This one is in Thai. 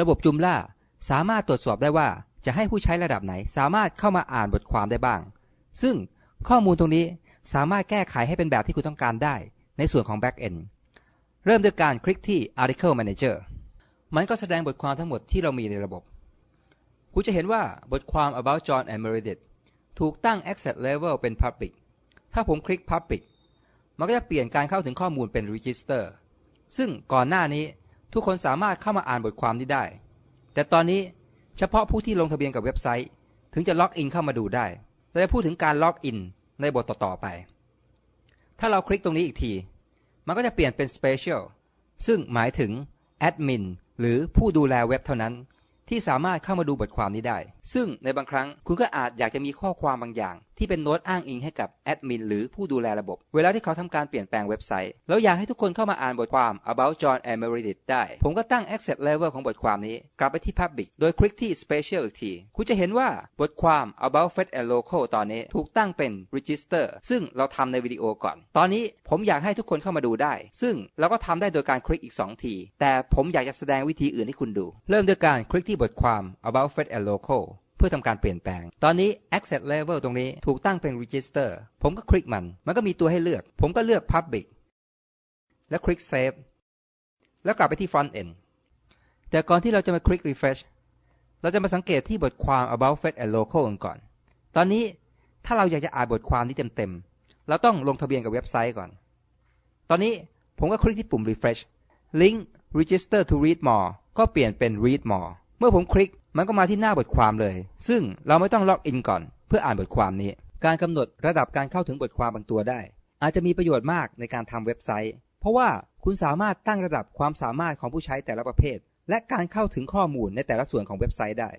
ระบบจุมล่าสามารถตรวจสอบได้ว่าจะให้ผู้ใช้ระดับไหน สามารถเข้ามาอ่านบทความได้บ้าง ซึ่งข้อมูลตรงนี้สามารถแก้ไขให้เป็นแบบที่คุณต้องการได้ ในส่วนของ Backend เริ่มด้วยการคลิกที่ Article Manager มันก็แสดงบทความทั้งหมดที่เรามีในระบบ คุณจะเห็นว่าบทความ about John and Meredith ถูกตั้ง access level เป็น public ถ้าผมคลิก public มันก็จะเปลี่ยนการเข้าถึงข้อมูลเป็น register ซึ่งก่อนหน้านี้ ทุกคนสามารถเข้ามาอ่านบทความนี้ได้ แต่ตอนนี้เฉพาะผู้ที่ลงทะเบียนกับเว็บไซต์ ถึงจะล็อกอินเข้ามาดูได้เราจะพูดถึงการล็อกอินในบทต่อๆไป ถ้าเราคลิกตรงนี้อีกที มันก็จะเปลี่ยนเป็น special ซึ่งหมายถึงแอดมินหรือผู้ดูแลเว็บเท่านั้น ที่สามารถเข้ามาดูบทความนี้ได้ ซึ่งในบางครั้งคุณก็อาจอยากจะมีข้อความบางอย่าง ที่เป็นโน้ตอ้างอิงให้กับแอดมินหรือผู้ดูแลระบบ เวลาที่เขาทำการเปลี่ยนแปลงเว็บไซต์ แล้วอยากให้ทุกคนเข้ามาอ่านบทความ about John and Meredith ได้ ผมก็ตั้ง access level ของบทความนี้ กลับไปที่ public โดยคลิกที่ special อีกที คุณจะเห็นว่าบทความ about Fed and local ตอนนี้ถูกตั้งเป็น register ซึ่งเราทำในวิดีโอก่อน ตอนนี้ผมอยากให้ทุกคนเข้ามาดูได้ ซึ่งเราก็ทำได้โดยการคลิกอีก 2 ที แต่ผมอยากจะแสดงวิธีอื่นให้คุณดู เริ่มด้วยการคลิกที่บทความ about Fed and local เพื่อทำการเปลี่ยนแปลง ตอนนี้ access level ตรงนี้ถูกตั้งเป็น register ผมก็คลิกมัน มันก็มีตัวให้เลือก ผมก็เลือก public แล้วคลิก save แล้วกลับไปที่ front end แต่ก่อนที่เราจะมาคลิก refresh เราจะมาสังเกตที่บทความ about Fed and local กันก่อน ตอนนี้ถ้าเราอยากจะอ่านบทความนี้เต็มๆ เราต้องลงทะเบียนกับเว็บไซต์ก่อน ตอนนี้ผมก็คลิกที่ปุ่ม refresh link register to read more ก็เปลี่ยนเป็น read more เมื่อผมคลิกมันก็มาที่หน้าบทความเลย ซึ่งเราไม่ต้องล็อกอินก่อน เพื่ออ่านบทความนี้ การกำหนดระดับการเข้าถึงบทความบางตัวได้ อาจจะมีประโยชน์มากในการทำเว็บไซต์ เพราะว่าคุณสามารถตั้งระดับความสามารถของผู้ใช้แต่ละประเภท และการเข้าถึงข้อมูลในแต่ละส่วนของเว็บไซต์ได้